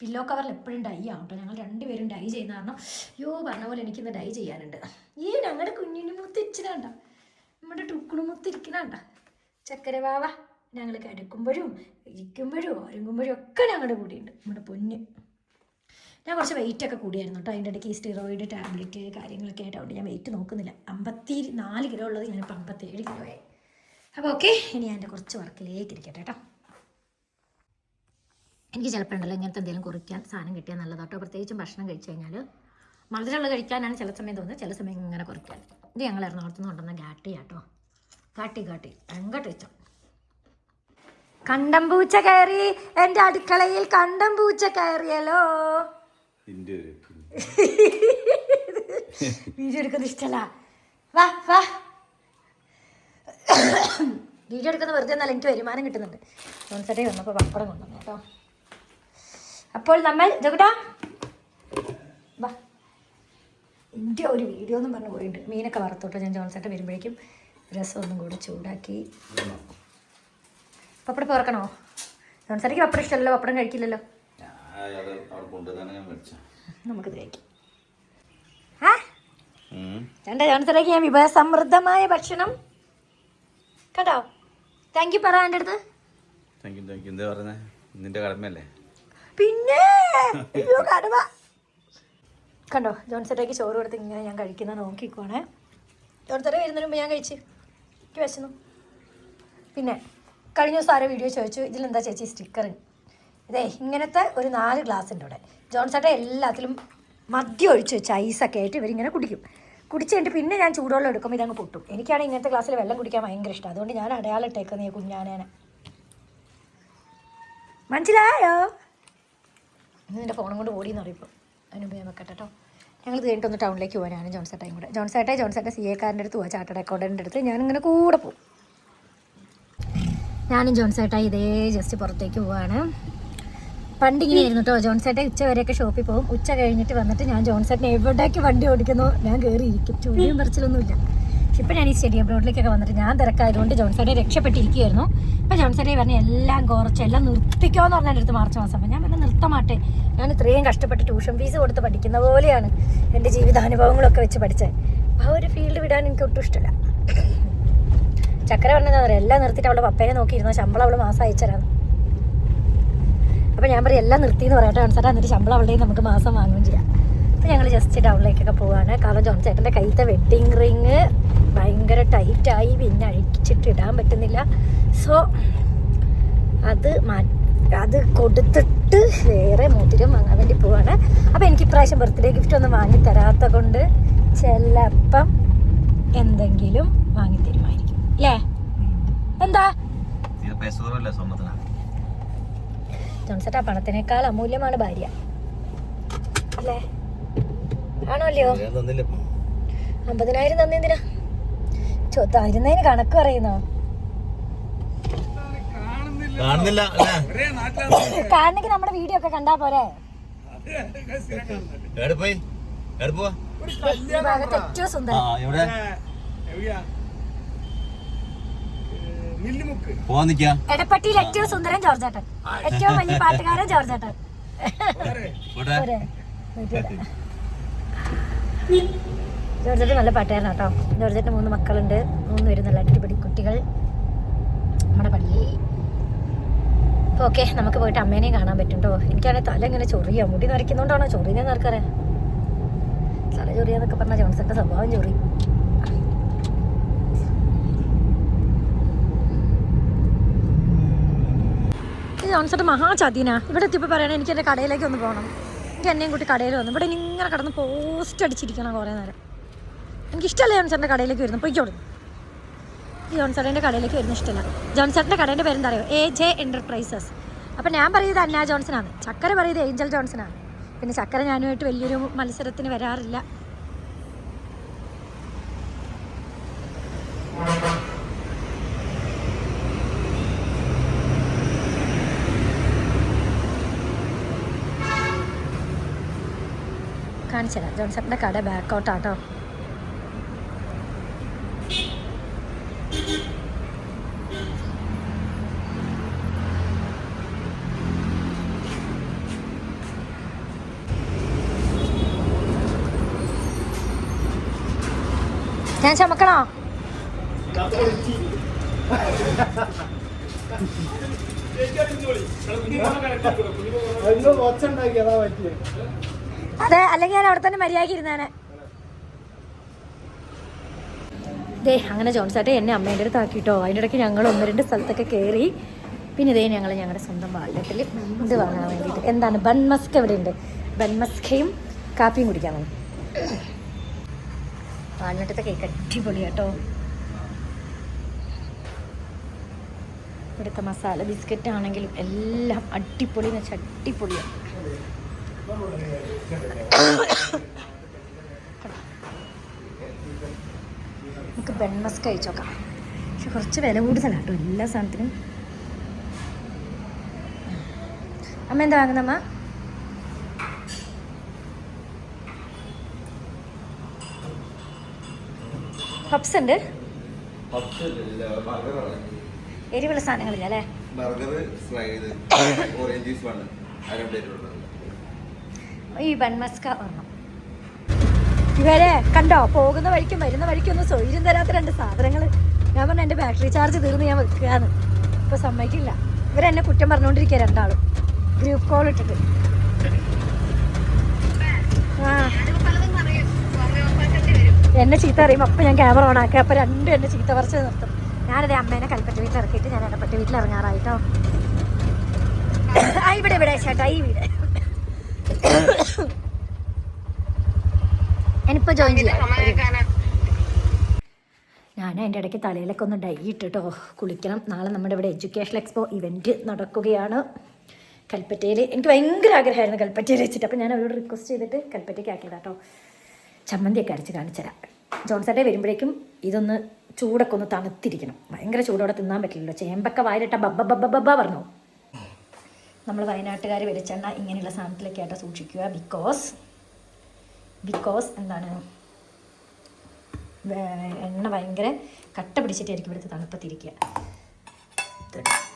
പില്ലോ കവറിൽ എപ്പോഴും ഡൈ ആവും കേട്ടോ. ഞങ്ങൾ രണ്ടുപേരും ഡൈ ചെയ്യുന്ന കാരണം യോ പറഞ്ഞ പോലെ എനിക്കിന്ന് ഡൈ ചെയ്യാനുണ്ട്. ഈ ഞങ്ങളുടെ കുഞ്ഞിന് മുത്തിച്ചിനാണ്ട നമ്മുടെ ടുക്കുണു മുത്തിരിക്കണണ്ട ചക്കര വാവ. ഞങ്ങൾ കിടക്കുമ്പോഴും ഇരിക്കുമ്പോഴും ഒരുങ്ങുമ്പോഴും ഒക്കെ ഞങ്ങളുടെ കൂടെയുണ്ട്. നമ്മുടെ പൊന്ന്. ഞാൻ കുറച്ച് വെയിറ്റ് ഒക്കെ കൂടിയായിരുന്നു കേട്ടോ അതിന്റെ ഇടയ്ക്ക് ഈ സ്റ്റിറോയിഡ് ടാബ്ലറ്റ് കാര്യങ്ങളൊക്കെ ആയിട്ടുണ്ട് ഞാൻ വെയിറ്റ് നോക്കുന്നില്ല. അമ്പത്തി നാല് കിലോ ഉള്ളത് ഞാനിപ്പോൾ അമ്പത്തേഴ് കിലോ ആയി. അപ്പോൾ ഓക്കെ ഇനി ഞാൻ എന്റെ കുറച്ച് വർക്കിലേക്ക് ഇരിക്കട്ടെ കേട്ടോ എനിക്ക് ചിലപ്പോൾ ഉണ്ടല്ലോ ഇങ്ങനത്തെ എന്തെങ്കിലും കുറിക്കാൻ സാധനം കിട്ടിയാൽ നല്ലതാട്ടോ പ്രത്യേകിച്ചും ഭക്ഷണം കഴിച്ചു കഴിഞ്ഞാൽ മധുരമുള്ള കഴിക്കാനാണ് ചില സമയം തോന്നുന്നത്. ചില സമയം ഇങ്ങനെ കുറിക്കാൻ ഇത് ഞങ്ങൾ എറണാകുളത്ത് നിന്ന് കൊണ്ടുവന്ന ഗാട്ടി കേട്ടോ കാട്ടി കാട്ടി ഭയങ്കര ടേസ്റ്റാണ് കണ്ടം പൂച്ച കയറി എന്റെ അടുക്കളയിൽ കണ്ടം പൂച്ച കയറിയല്ലോ. വീഡിയോ എടുക്കുന്നത് ഇഷ്ടല്ല. വാ വാ. വീഡിയോ എടുക്കുന്ന വെറുതെ എന്നാൽ എനിക്ക് വരുമാനം കിട്ടുന്നുണ്ട്. ജോൺസേട്ടേ വന്നപ്പോൾ പപ്പടം കൊണ്ടുവന്നു കേട്ടോ. അപ്പോൾ നമ്മൾ ജഗുട്ടാ വാ. എന്റെ ഒരു വീഡിയോ എന്നും പറഞ്ഞു പോയിട്ടുണ്ട്. മീനൊക്കെ വറുത്തോട്ടെ ഞാൻ ജോൺസേട്ട വരുമ്പോഴേക്കും രസം ഒന്നും കൂടെ ചൂടാക്കി. പപ്പടം പോർക്കണോ ജോൺസേട്ടയ്ക്ക് പപ്പടം ഇഷ്ടമല്ലോ പപ്പടം കഴിക്കില്ലല്ലോ. നമുക്കിത് കഴിക്കാം. രണ്ട് ജോൺസറേക്ക് ഞാൻ വിഭവസമൃദ്ധമായ ഭക്ഷണം. കേട്ടോ താങ്ക് യു പറ എന്റെ അടുത്ത്. താങ്ക് യു താങ്ക് യു എന്താ നിന്റെ കടമയല്ലേ? പിന്നെ? കടുവ കണ്ടോ? ജോൺസറേക്ക് ചോറ് കൊടുത്ത് ഇങ്ങനെ ഞാൻ കഴിക്കുന്ന നോക്കിക്കോണേ. ജോൺസറേ വരുന്നതിന് മുമ്പ് ഞാൻ കഴിച്ച്. എനിക്ക് വിശന്നു. പിന്നെ? കഴിഞ്ഞ ദിവസം ആരോ വീഡിയോ ചോദിച്ചു ഇതിലെന്താ ചേച്ചി സ്റ്റിക്കർ ഇതേ ഇങ്ങനത്തെ ഒരു നാല് ഗ്ലാസ് ഉണ്ട് ഇവിടെ. ജോൺസേട്ടൻ എല്ലാത്തിലും മദ്യം ഒഴിച്ച് വെച്ച് ഐസൊക്കെ ആയിട്ട് ഇവരിങ്ങനെ കുടിക്കും. കുടിച്ച് കഴിഞ്ഞിട്ട് പിന്നെ ഞാൻ ചൂടുവെള്ളം എടുക്കുമ്പോൾ ഇതങ്ങ് പൊട്ടും. എനിക്കാണെങ്കിൽ ഇങ്ങനത്തെ ഗ്ലാസ്സിൽ വെള്ളം കുടിക്കാൻ ഭയങ്കര ഇഷ്ടം. അതുകൊണ്ട് ഞാൻ അടയാളം ഇട്ടേക്കുന്ന ഈ കുഞ്ഞാനേനെ. മനസ്സിലായോ ഇന്ന് എന്റെ ഫോണും കൊണ്ട് ഓടിയെന്ന് അറിയിപ്പോൾ അതിന് ഞാൻ വെക്കട്ടെ കേട്ടോ ഞങ്ങൾ ഇത് കഴിഞ്ഞിട്ട് ടൗണിലേക്ക് പോകാനാണ് ജോൺസേട്ടായും കൂടെ. ജോൺസേട്ടെ ജോൺസേട്ടെ സി എക്കാരന്റെ അടുത്ത് പോവാം. ചാർട്ടേഡ് അക്കൗണ്ടന്റെ അടുത്ത്. ഞാനിങ്ങനെ കൂടെ പോകും ഞാനും ജോൺസേട്ടായി ഇതേ ജസ്റ്റ് പുറത്തേക്ക് പോവാണ്. പണ്ട് ഇങ്ങനെ ആയിരുന്നു കേട്ടോ ജോൺസേട്ട ഉച്ച വരെയൊക്കെ ഷോപ്പിൽ പോകും. ഉച്ച കഴിഞ്ഞിട്ട് വന്നിട്ട് ഞാൻ ജോൺസേട്ടിനെ എവിടേക്ക് വണ്ടി ഓടിക്കുന്നു? ഞാൻ കയറിയിരിക്കും ചൂടിയും പറിച്ചിലൊന്നുമില്ല. ഇപ്പം ഞാൻ ഈ സ്റ്റഡി അബ്രോഡിലേക്കൊക്കെ വന്നിട്ട് ഞാൻ തിരക്കായതുകൊണ്ട് ജോൺസേട്ടെ രക്ഷപ്പെട്ടിരിക്കുകയായിരുന്നു. ഇപ്പം ജോൺസേട്ടെ പറഞ്ഞ് എല്ലാം കുറച്ച് എല്ലാം നിർത്തിക്കോന്ന് പറഞ്ഞാൽ എന്റെ അടുത്ത് മാർച്ച് മാസം അപ്പം ഞാൻ പറഞ്ഞു നിർത്തമാട്ടെ. ഞാൻ ഇത്രയും കഷ്ടപ്പെട്ട് ട്യൂഷൻ ഫീസ് കൊടുത്ത് പഠിക്കുന്ന പോലെയാണ് എന്റെ ജീവിതാനുഭവങ്ങളൊക്കെ വെച്ച് പഠിച്ചത്. ആ ഒരു ഫീൽഡ് വിടാൻ എനിക്ക് ഒട്ടും ഇഷ്ടമില്ല. ചക്കര പറഞ്ഞതാ പറയാ? എല്ലാം നിർത്തിയിട്ട് അവളുടെ പപ്പേനെ നോക്കിയിരുന്നോ? ശമ്പളം അവൾ മാസം അയച്ചരാന്ന് അപ്പൊ ഞാൻ പറയും എല്ലാം നിർത്തിയെന്ന് പറയട്ടെ ജോൺസേട്ടാ എന്നിട്ട് ശമ്പളം അവളുടെ നമുക്ക് മാസം വാങ്ങുകയും ചെയ്യാം. അപ്പൊ ഞങ്ങൾ ജസ്റ്റ് ടൗണിലേക്കൊക്കെ പോവാണ്. കാരണം ജോൺ ചേട്ടന്റെ കയ്യിലത്തെ വെഡ്ഡിങ് റിങ് ഭയങ്കര ആയി. പിന്നെ അഴിച്ചിട്ട് ഇടാൻ പറ്റുന്നില്ല. സോ അത് അത് കൊടുത്തിട്ട് വേറെ മോതിരം വാങ്ങാൻ വേണ്ടി പോവാണ്. അപ്പോൾ എനിക്ക് ഇപ്രാവശ്യം ബർത്ത്ഡേ ഗിഫ്റ്റ് ഒന്നും വാങ്ങി തരാത്ത കൊണ്ട് ചിലപ്പം എന്തെങ്കിലും വാങ്ങി തരുമായിരിക്കും അല്ലേ എന്താ? ജോൺസേട്ടാ പണത്തിനേക്കാൾ അമൂല്യമാണ് ഭാര്യ. അല്ലേ ആണോ അല്ലയോ തന്നില്ല. അമ്പതിനായിരം തന്നെ എന്തിനാ? ചോ തരുന്നതിന് കണക്ക് പറയുന്നോ? കാണുന്നില്ല കാണണമെങ്കിൽ നമ്മുടെ വീഡിയോ ഒക്കെ കണ്ടാ പോരെ? ഏറ്റവും സുന്ദരം. പോവാൻ നിക്കാ എടപ്പട്ടിയിൽ ഏറ്റവും സുന്ദരൻ ജോർജേട്ടൻ. ഏറ്റവും വലിയ പാട്ടുകാരൻ ജോർജേട്ടൻ. ജോർജേട്ടൻ നല്ല പാട്ടുകാരനാ കേട്ടോ ജോർജേട്ടന് മൂന്ന് മക്കളുണ്ട്. മൂന്ന് വരുന്നുള്ള നല്ല അടിപൊളി കുട്ടികൾ. നമ്മുടെ പള്ളി അപ്പോൾ ഓക്കെ നമുക്ക് പോയിട്ട് അമ്മേനെയും കാണാൻ പറ്റും കേട്ടോ എനിക്കാണെങ്കിൽ തല ഇങ്ങനെ ചൊറിയാ. മുടി നരയ്ക്കുന്നോണ്ടാണോ ചൊറിയെന്ന് ആർക്കറിയാം. തല ചൊറിയാന്നൊക്കെ പറഞ്ഞാൽ ജോൺസന്റെ സ്വഭാവം ചൊറി. ഈ ജോൺസന്റെ മഹാചതിനാ ഇവിടെ എത്തിയപ്പോൾ പറയണേ എനിക്ക് എന്റെ കടയിലേക്ക് ഒന്ന് പോകണം. എനിക്ക് എന്നെയും കൂട്ടി കടയിൽ വന്നു. ഇവിടെ ഇങ്ങനെ കടന്ന് പോസ്റ്റ് അടിച്ചിരിക്കണം കുറേ നേരം. എനിക്ക് ഇഷ്ടമല്ല ജോൺസന്റെ കടയിലേക്ക് വരുന്നു പൊയ്ക്കോളൂ. ജോൺസറിന്റെ കടയിലേക്ക് വരുന്ന ഇഷ്ടമല്ല. ജോൺസറിന്റെ കടേന്റെ പേരെന്താ പറയുക എ ജെ എന്റർപ്രൈസസ് അപ്പം ഞാൻ പറയുന്നത് അന്ന ജോൺസനാണ്. ചക്കര പറയുന്നത് ഏഞ്ചൽ ജോൺസനാണ്. പിന്നെ ചക്കര ഞാനുമായിട്ട് വലിയൊരു മത്സരത്തിന് വരാറില്ല. കാണിച്ചു തരാം ജോൺസണിന്റെ കട ബാക്കൗട്ടാട്ടോ ഞാൻ ചമക്കണോ? എന്തോ ഒച്ച ഉണ്ടാക്കി അതാ പറ്റിയത് അതെ അല്ലെങ്കിൽ ഞാൻ അവിടെ തന്നെ മര്യാദ ഇരുന്നേനെ ദേ അങ്ങനെ ജോൺസാട്ടെ എന്നെ അമ്മേന്റെ അടുത്ത് ആക്കിയിട്ടോ അതിന്റെ ഇടയ്ക്ക് ഞങ്ങൾ ഒന്ന് രണ്ട് സ്ഥലത്തൊക്കെ കയറി പിന്നെ ഇതേ ഞങ്ങൾ ഞങ്ങളുടെ സ്വന്തം വാലറ്റിൽ ഇത് വാങ്ങാൻ വേണ്ടിയിട്ട്. എന്താണ്? ബൺമസ്ക ഇവിടെ ഉണ്ട് ബൺമസ്കയും കാപ്പിയും കുടിക്കാൻ വന്നു. വാൽനട്ടത്തെ കേക്ക് അടിപൊളി കേട്ടോ ഇവിടുത്തെ മസാല ബിസ്ക്കറ്റ് ആണെങ്കിലും എല്ലാം അടിപൊളി എന്ന് വെച്ചാൽ അടിപൊളിയാണ് നമുക്ക് ബെൺമസ്ക് കഴിച്ചോക്കാം പക്ഷെ കുറച്ച് വില കൂടുതലാണ് കേട്ടോ എല്ലാ സാധനത്തിനും. അമ്മ എന്താ വാങ്ങുന്നമ്മ പപ്സ് ഉണ്ട്? എരിവുള്ള സാധനങ്ങളില്ല അല്ലേ? ബർഗർ ഓറഞ്ച് ജ്യൂസ് വേണം ഈ ബൺമസ്ക ഇവരെ കണ്ടോ? പോകുന്ന വഴിക്കും വരുന്ന വഴിക്കും ഒന്നും സൗകര്യം തരാത്ത രണ്ട് സാധനങ്ങൾ ഞാൻ പറഞ്ഞ എന്റെ ബാറ്ററി ചാർജ് തീർന്ന് ഞാൻ വെക്കുകയാണ് ഇപ്പൊ സമ്മതിക്കില്ല. ഇവരെന്നെ കുറ്റം പറഞ്ഞുകൊണ്ടിരിക്കുക രണ്ടാളും. ഗ്രൂപ്പ് കോൾ ഇട്ടിട്ട്. എന്നെ ചീത്ത അറിയും അപ്പം ഞാൻ ക്യാമറ ഓൺ ആക്കുക. അപ്പം രണ്ടും എന്നെ ചീത്ത പറിച്ച് നിർത്തും. ഞാനത് അമ്മേനെ കൽപ്പറ്റ വീട്ടിൽ ഇറക്കിയിട്ട് ഞാൻ ഇടപ്പറ്റ വീട്ടിൽ ഇറങ്ങാറായിട്ടോ. ആ ഇവിടെ ഇവിടെ ചേട്ടാ ഈ വീട്. ജോയിൻ ചെയ്യാം. ഞാൻ അതിന്റെ ഇടയ്ക്ക് തലയിലൊക്കെ ഒന്ന് ഡൈ ഇട്ടിട്ടോ. കുളിക്കണം. നാളെ നമ്മുടെ ഇവിടെ എഡ്യൂക്കേഷൻ എക്സ്പോ ഇവന്റ് നടക്കുകയാണ്. കൽപ്പറ്റയിൽ എനിക്ക് ഭയങ്കര ആഗ്രഹമായിരുന്നു കൽപ്പറ്റയിൽ വെച്ചിട്ട്. അപ്പോൾ ഞാൻ അവരോട് റിക്വസ്റ്റ് ചെയ്തിട്ട് കൽപ്പറ്റയ്ക്ക് ആക്കിയതാ കേട്ടോ ചമ്മന്തിയൊക്കെ അരച്ച് കാണിച്ചുതരാം ജോൺസേട്ടെ വരുമ്പോഴേക്കും ഇതൊന്ന് ചൂടൊക്കെ ഒന്ന് തണുത്തിരിക്കണം. ഭയങ്കര ചൂടോടെ തിന്നാൻ പറ്റില്ലല്ലോ. ചേമ്പൊക്കെ വായിലിട്ട ബബ്ബ ബബ്ബ ബബ്ബ പറഞ്ഞു? നമ്മൾ വയനാട്ടുകാർ വെളിച്ചെണ്ണ ഇങ്ങനെയുള്ള സാധനത്തിലൊക്കെ ആയിട്ട് സൂക്ഷിക്കുക. ബിക്കോസ് ബിക്കോസ് എന്താണ്? എണ്ണ ഭയങ്കര കട്ട പിടിച്ചിട്ടായിരിക്കും ഇവിടുത്തെ തണുപ്പത്തിരിക്കുക.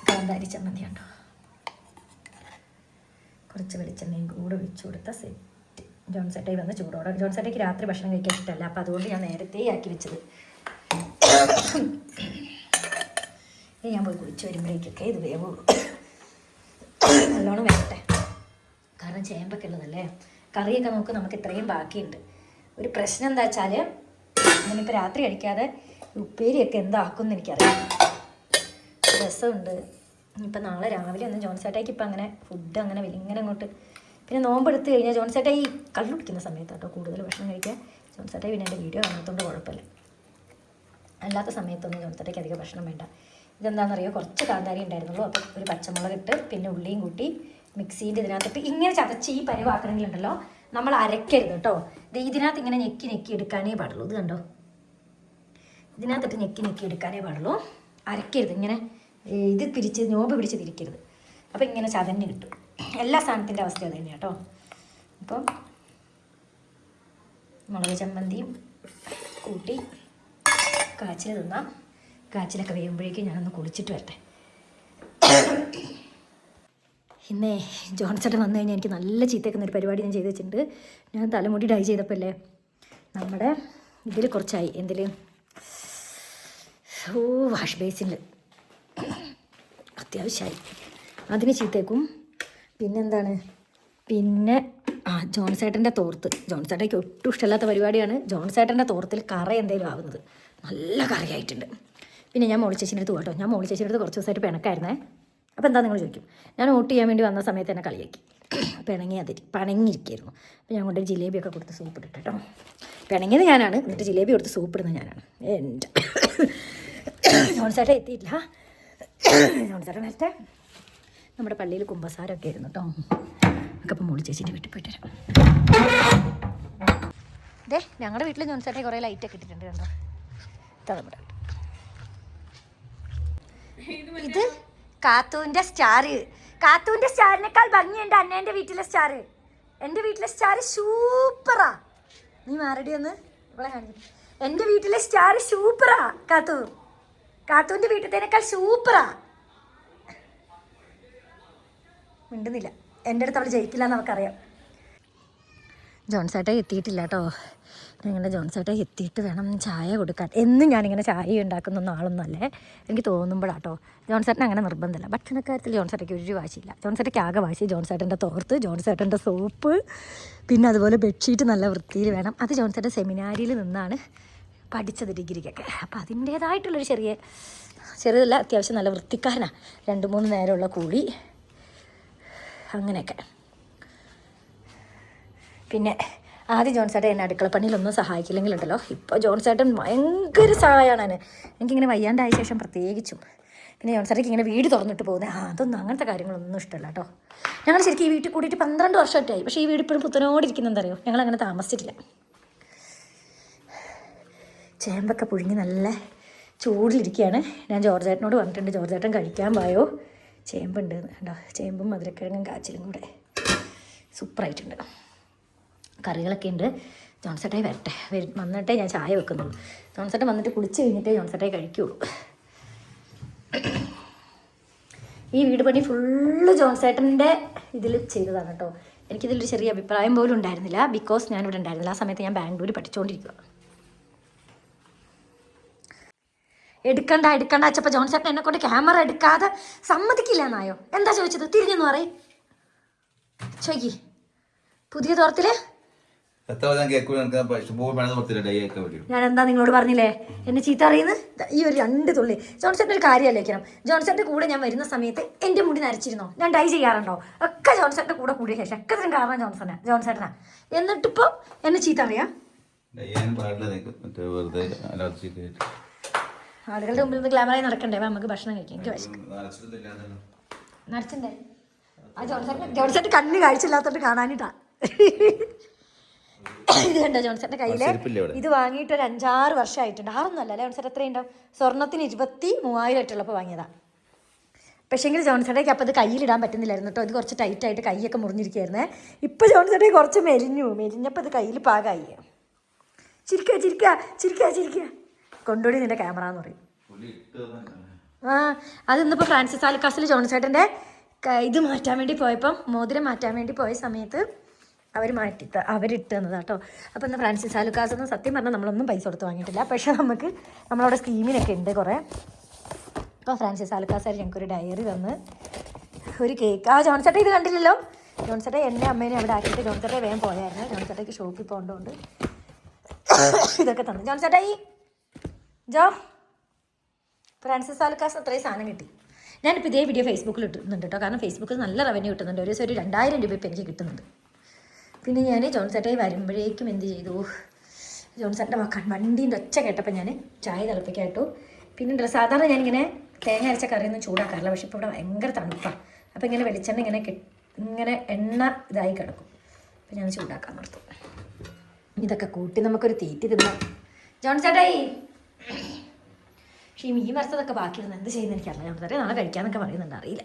കാന്താരി ചമ്മന്തി ഉണ്ടോ കുറച്ച് വെളിച്ചെണ്ണയും കൂടെ ഒഴിച്ചു കൊടുത്ത സെറ്റ് ജോൺസേട്ടായി വന്ന് ചൂടോടെ ജോൺസേട്ടയ്ക്ക് രാത്രി ഭക്ഷണം കഴിക്കാൻ ഇഷ്ടമല്ല അപ്പോൾ അതുകൊണ്ട് ഞാൻ നേരത്തെ ആക്കി വെച്ചത്. ഞാൻ പോയി കുളിച്ച് വരുമ്പോഴേക്കൊക്കെ ഇത് വേവുള്ളൂ നല്ലോണം വേട്ടെ കാരണം ചേമ്പൊക്കെ ഉള്ളതല്ലേ? കറിയൊക്കെ നോക്ക് നമുക്ക് ഇത്രയും ബാക്കിയുണ്ട്. ഒരു പ്രശ്നം എന്താ വെച്ചാൽ ഞാനിപ്പോൾ രാത്രി കഴിക്കാതെ ഉപ്പേരിയൊക്കെ എന്താക്കുമെന്ന് എനിക്കറിയാം രസമുണ്ട്. ഇപ്പം നാളെ രാവിലെ ഒന്ന് ജോൺസേട്ടയ്ക്ക് ഇപ്പം അങ്ങനെ ഫുഡ് അങ്ങനെ ഇങ്ങനെ അങ്ങോട്ട് പിന്നെ നോമ്പെടുത്ത് കഴിഞ്ഞാൽ ജോൺസേട്ട ഈ കള്ളു കുടിക്കുന്ന സമയത്ത് കേട്ടോ കൂടുതൽ ഭക്ഷണം കഴിക്കാൻ ജോൺസേട്ട പിന്നെ എന്റെ വീഡിയോ കാണാത്തതുകൊണ്ട് കുഴപ്പമില്ല. അല്ലാത്ത സമയത്തൊന്നും ജോൺസേട്ടയ്ക്ക് അധികം ഭക്ഷണം വേണ്ട. ഇതെന്താണെന്നറിയോ? കുറച്ച് കാന്താരി ഉണ്ടായിരുന്നുള്ളൂ. അപ്പോൾ ഒരു പച്ചമുളക് ഇട്ട് പിന്നെ ഉള്ളിയും കൂട്ടി മിക്സീന്റെ ഇതിനകത്തിട്ട് ഇങ്ങനെ ചതച്ച് ഈ പരിവാക്കണമെങ്കിലുണ്ടല്ലോ നമ്മൾ അരക്കരുത് കേട്ടോ. ഇതിനകത്ത് ഇങ്ങനെ ഞെക്കി ഞെക്കി എടുക്കാനേ പാടുള്ളൂ. ഇത് കണ്ടോ? ഇതിനകത്തിട്ട് ഞെക്കി ഞെക്കി എടുക്കാനേ പാടുള്ളൂ. അരക്കരുത് ഇങ്ങനെ. ഇത് പിരിച്ച് നോബ് പിടിച്ച് തിരിക്കരുത്. അപ്പോൾ ഇങ്ങനെ ചതഞ്ഞ് കിട്ടും. എല്ലാ സാധനത്തിന്റെ അവസ്ഥ അത് തന്നെയാണ് കേട്ടോ. അപ്പം മുളക് ചമ്മന്തിയും കൂട്ടി കാച്ചിൽ തിന്നാം. കാച്ചിലൊക്കെ വേകുമ്പോഴേക്കും ഞാനൊന്ന് കുളിച്ചിട്ട് വരട്ടെ. ഇന്നേ ജോൺസേട്ടൻ വന്നു കഴിഞ്ഞാൽ എനിക്ക് നല്ല ചീത്തക്കുന്ന ഒരു പരിപാടി ഞാൻ ചെയ്ത് വെച്ചിട്ടുണ്ട്. ഞാൻ തലമുടി ഡൈ ചെയ്തപ്പോൾ അല്ലേ നമ്മുടെ ഇതിൽ കുറച്ചായി. എന്തിൽ ഓ വാഷ് ബേസിനിൽ അത്യാവശ്യമായി. അതിന് ചീത്തേക്കും. പിന്നെന്താണ്? പിന്നെ ആ ജോൺസേട്ടന്റെ തോർത്ത്. ജോൺസേട്ടയ്ക്ക് ഒട്ടും ഇഷ്ടമില്ലാത്ത പരിപാടിയാണ്. ജോൺസേട്ടന്റെ തോർത്തിൽ കറ എന്തെങ്കിലും ആവുന്നത്. നല്ല കറിയായിട്ടുണ്ട്. പിന്നെ ഞാൻ മോളിച്ചേച്ചിന്റെ അടുത്ത് പോകട്ടോ ഞാൻ മോളിച്ചേച്ചിന്റെ അടുത്ത് കുറച്ച് ദിവസമായിട്ട് പിണക്കായിരുന്നേ. അപ്പോൾ എന്താ നിങ്ങൾ ചോദിക്കും? ഞാൻ വോട്ട് ചെയ്യാൻ വേണ്ടി വന്ന സമയത്ത് എന്നെ കളിയാക്കി. പിണങ്ങി അതിരി പിണങ്ങിയിരിക്കായിരുന്നു അപ്പോൾ ഞാൻ കൊണ്ട് ജിലേബിയൊക്കെ കൊടുത്ത് സൂപ്പ് ഇട്ടിട്ട് കേട്ടോ. പിണങ്ങിയത് ഞാനാണ് എന്നിട്ട് ജിലേബി കൊടുത്ത് സൂപ്പ് ഇടുന്നത് ഞാനാണ്. എന്റെ ജോൺസേട്ടൻ എത്തിയില്ല ജോൺസേട്ടൻ നേരത്തെ നമ്മുടെ പള്ളിയിൽ കുമ്പസാരമൊക്കെ ആയിരുന്നു കേട്ടോ. ഒക്കെ അപ്പം മോളി ചേച്ചിന്റെ വീട്ടിൽ പോയിട്ട് വരാം. ദേ ഞങ്ങളുടെ വീട്ടിൽ ജോൺസേട്ടെ കുറേ ലൈറ്റൊക്കെ ഇട്ടിട്ടുണ്ട് കേട്ടോ നമ്മുടെ ഇത് കാത്തൂന്റെ സ്റ്റാർ കാത്തൂന്റെ സ്റ്റാറിനേക്കാൾ ഭംഗിയുണ്ട് അന്നേന്റെ വീട്ടിലെ സ്റ്റാർ എന്റെ വീട്ടിലെ സ്റ്റാർ സൂപ്പറാ നീ മാറടി ഒന്ന്. കാണിക്കും. എന്റെ വീട്ടിലെ സ്റ്റാർ സൂപ്പറാ കാത്തു. കാത്തൂന്റെ വീട്ടിലത്തേനേക്കാൾ സൂപ്പറാ മിണ്ടുന്നില്ല. എന്റെ അടുത്ത് അവൾ ജയിക്കില്ല എന്ന് നമുക്കറിയാം. ജോൺസേട്ട എത്തിയിട്ടില്ല കേട്ടോ. ഞങ്ങളുടെ ജോൺസേട്ട എത്തിയിട്ട് വേണം ചായ കൊടുക്കാൻ. എന്നും ഞാനിങ്ങനെ ചായ ഉണ്ടാക്കുന്ന ആളൊന്നും അല്ലേ എനിക്ക് തോന്നുമ്പോഴാട്ടോ. ജോൺസേട്ടൻ അങ്ങനെ നിർബന്ധമില്ല. ഭക്ഷണക്കാര്യത്തിൽ ജോൺസേട്ടയ്ക്ക് ഒരു വാശിയില്ല. ജോൺസേട്ടയ്ക്ക് ആകെ വാശി ജോൺസേട്ടന്റെ തോർത്ത് ജോൺസേട്ടന്റെ സോപ്പ് പിന്നെ അതുപോലെ ബെഡ്ഷീറ്റ് നല്ല വൃത്തിയിൽ വേണം. അത് ജോൺസേട്ടൻ സെമിനാരിയിൽ നിന്നാണ് പഠിച്ചത് ഡിഗ്രിക്കൊക്കെ. അപ്പം അതിന്റേതായിട്ടുള്ളൊരു ചെറിയ ചെറിയതല്ല അത്യാവശ്യം നല്ല വൃത്തിക്കാരനാണ് രണ്ട് മൂന്ന് നേരമുള്ള കൂലി. അങ്ങനെയൊക്കെ. പിന്നെ ആദ്യം ജോൺ ചേട്ടൻ എന്നെ അടുക്കളപ്പണിയിലൊന്നും സഹായിക്കില്ലെങ്കിലുണ്ടല്ലോ. ഇപ്പോൾ ജോൺ ചേട്ടൻ ഭയങ്കര സഹായമാണ്. എനിക്കിങ്ങനെ വയ്യാണ്ടായ ശേഷം പ്രത്യേകിച്ചും. പിന്നെ ജോൺ ചേട്ടൻ ഇങ്ങനെ വീട് തുറന്നിട്ട് പോകുന്നത് ആ അതൊന്നും അങ്ങനത്തെ കാര്യങ്ങളൊന്നും ഇഷ്ടമല്ല കേട്ടോ. ഞങ്ങൾ ശരിക്കും ഈ വീട്ടിൽ കൂടിയിട്ട് പന്ത്രണ്ട് വർഷമായിട്ടായി. പക്ഷേ ഈ വീട് ഇപ്പോഴും പുത്തനോടിരിക്കുന്ന അറിയോ? ഞങ്ങൾ അങ്ങനെ താമസിച്ചിട്ടില്ല. ചേമ്പൊക്കെ പുഴുങ്ങി നല്ല ചൂടിലിരിക്കുകയാണ്. ഞാൻ ജോർജേട്ടനോട് പറഞ്ഞിട്ടുണ്ട് ജോർജേട്ടൻ കഴിക്കാൻ പോയോ ചേമ്പുണ്ട്. കേട്ടോ ചേമ്പും മധുരക്കിഴങ്ങും കാച്ചിലും കൂടെ. സൂപ്പറായിട്ടുണ്ട്. കറികളൊക്കെ ഉണ്ട്. ജോൺസേട്ടായി വരട്ടെ. വരും വന്നിട്ടേ ഞാൻ ചായ വെക്കുന്നുള്ളൂ. ജോൺസേട്ടൻ വന്നിട്ട് കുളിച്ച് കഴിഞ്ഞിട്ടേ ജോൺസേട്ടായി കഴിക്കുള്ളൂ. ഈ വീട് പണി ഫുള്ള് ജോൺസേട്ടന്റെ ഇതിൽ ചെയ്തതാണ് കേട്ടോ. എനിക്കിതിലൊരു ചെറിയ അഭിപ്രായം പോലും ഉണ്ടായിരുന്നില്ല. ബിക്കോസ് ഞാൻ ഇവിടെ ഉണ്ടായിരുന്നില്ല. ആ സമയത്ത് ഞാൻ ബാംഗ്ലൂർ പഠിച്ചുകൊണ്ടിരിക്കുക എടുക്കണ്ട എടുക്കണ്ട അച്ചപ്പോൾ ജോൺസേട്ടൻ എന്നെ കൊണ്ട് ക്യാമറ എടുക്കാതെ സമ്മതിക്കില്ല എന്നായോ? എന്താ ചോദിച്ചത്? തിരിഞ്ഞെന്ന് പറയും. ചോയ്ക്കി. പുതിയ തോർത്തിൽ? എത്ര ഞാൻ കേക്ക് എനിക്ക് ഇഷ്ടംപോലെ പണിത് കൊടുത്തില്ല ഡൈ ഒക്കെ വേണ്ടി ഞാൻ എന്താ നിങ്ങളോട് പറഞ്ഞില്ലേ? എന്നെ ചീത്ത അറിയുന്നത്? ഈ ഒരു രണ്ട് തുള്ളി. ജോൺസന്റെ ഒരു കാര്യം ആലോചിക്കണം. ജോൺസന്റെ കൂടെ ഞാൻ വരുന്ന സമയത്ത് എന്റെ മുടി നരച്ചിരുന്നോ? ഞാൻ ഡൈ ചെയ്യാറുണ്ടോ? ഒക്കെ ജോൺസന്റെ കൂടെ കൂടിയ ശേഷം ഒക്കെ ഇതിന് കാരണം ജോൺസനാ ജോൺസേട്ടനാ. എന്നിട്ടിപ്പോ എന്നെ ചീത്ത അറിയാം. ആളുകളുടെ മുമ്പിൽ നിന്ന് ഗ്ലാമറായി നടക്കണ്ടേ? നമുക്ക് ഭക്ഷണം കഴിക്കാം. എനിക്ക് വിശക്കും നരച്ചണ്ടേ ആ ജോൺസേട്ടൻ ജോൺസേട്ടൻ കണ്ണ് കാഴ്ചയില്ലാത്തോണ്ട് കാണാനിട്ടാ. ഇത് കണ്ടോ ജോൺസേട്ടന്റെ കയ്യിൽ? ഇത് വാങ്ങിയിട്ട് ഒരു അഞ്ചാറ് വർഷമായിട്ടുണ്ട്. ആറൊന്നുമല്ല അല്ലേ ജോൺസൺ എത്രയുണ്ടാവും സ്വർണത്തിന് ഇരുപത്തി മൂവായിരം ആയിട്ടുള്ളപ്പോൾ വാങ്ങിയതാ. പക്ഷേങ്കിൽ ജോൺസഡേക്ക് അപ്പോൾ അത് കയ്യിലിടാൻ പറ്റുന്നില്ലായിരുന്നു കേട്ടോ. ഇത് കുറച്ച് ടൈറ്റായിട്ട് കൈയൊക്കെ മുറിഞ്ഞിരിക്കുകയായിരുന്നേ. ഇപ്പോൾ ജോൺസഡേ കുറച്ച് മെലിഞ്ഞു. മെലിഞ്ഞപ്പോൾ അത് കയ്യിൽ പാകമായി ചിരിക്കുക ചിരിക്കുക ചിരിക്കുക ചിരിക്കുക കൊണ്ടുപോയി നിന്റെ ക്യാമറ എന്ന് പറയും. ആ അതിന്നിപ്പോൾ ഫ്രാൻസിസ് ആലുക്കാസിൽ ജോൺസേട്ടന്റെ ഇത് മാറ്റാൻ വേണ്ടി പോയപ്പം മോതിരം മാറ്റാൻ വേണ്ടി പോയ സമയത്ത് അവർ മാറ്റി അവരിട്ട് തന്നതാ കേട്ടോ അപ്പോൾ ഇന്ന് ഫ്രാൻസിസ് ആലുക്കാസ് എന്ന് സത്യം പറഞ്ഞാൽ നമ്മളൊന്നും പൈസ കൊടുത്ത് വാങ്ങിയിട്ടില്ല. പക്ഷേ നമുക്ക് നമ്മളവിടെ സ്കീമിനൊക്കെ ഉണ്ട് കുറേ. അപ്പോൾ ഫ്രാൻസിസ് ആലുക്കാസാർ ഞങ്ങൾക്കൊരു ഡയറി തന്ന് ഒരു കേക്ക്. ആ ജോൺസേട്ട ഇത് കണ്ടില്ലല്ലോ? ജോൺസേട്ട എന്റെ അമ്മേനെ അവിടെ ആക്കിയിട്ട് ജോൺസേട്ട വേഗം പോയായിരുന്നു. ജോൺസേട്ടയ്ക്ക് ഷോപ്പിൽ പോകേണ്ടതുകൊണ്ട് ഇതൊക്കെ തന്നു. ജോൺസേട്ട ഈ ജോ ഫ്രാൻസിസ് ആലുക്കാസ് അത്രയും സാധനം കിട്ടി. ഞാനിപ്പോൾ ഇതേ വീഡിയോ ഫേസ്ബുക്കിൽ ഇട്ടുന്നുണ്ട് കേട്ടോ. കാരണം ഫേസ്ബുക്കിൽ നല്ല റവന്യൂ കിട്ടുന്നുണ്ട്. ഒരു ദിവസം ഒരു രണ്ടായിരം രൂപ ഇപ്പം എനിക്ക് കിട്ടുന്നുണ്ട്. പിന്നെ ഞാൻ ജോൺസേട്ടായി വരുമ്പോഴേക്കും എന്ത് ചെയ്തു? ജോൺസേട്ടന്റെ മക്കാൻ വണ്ടീന്റെ ഒച്ച കേട്ടപ്പോൾ ഞാൻ ചായ തിളപ്പിക്കായിട്ടു. പിന്നെ സാധാരണ ഞാനിങ്ങനെ തേങ്ങ അരച്ച കറിയൊന്നും ചൂടാക്കാറില്ല പക്ഷെ ഇപ്പോൾ ഇവിടെ ഭയങ്കര തണുപ്പാണ് അപ്പോൾ ഇങ്ങനെ വെളിച്ചെണ്ണ ഇങ്ങനെ ഇങ്ങനെ എണ്ണ ഇതായി കിടക്കും. അപ്പം ഞാൻ ചൂടാക്കാൻ നിർത്തും ഇതൊക്കെ കൂട്ടി നമുക്കൊരു തീറ്റി തിന്നാം. ജോൺസേട്ടായി! പക്ഷേ ഈ മീൻ വറുത്തതൊക്കെ ബാക്കിയിരുന്ന് എന്ത് ചെയ്യുന്ന എനിക്കറിയില്ല. ഞാൻ പറയാം നാളെ കഴിക്കാന്നൊക്കെ പറയുന്നുണ്ട് അറിയില്ല.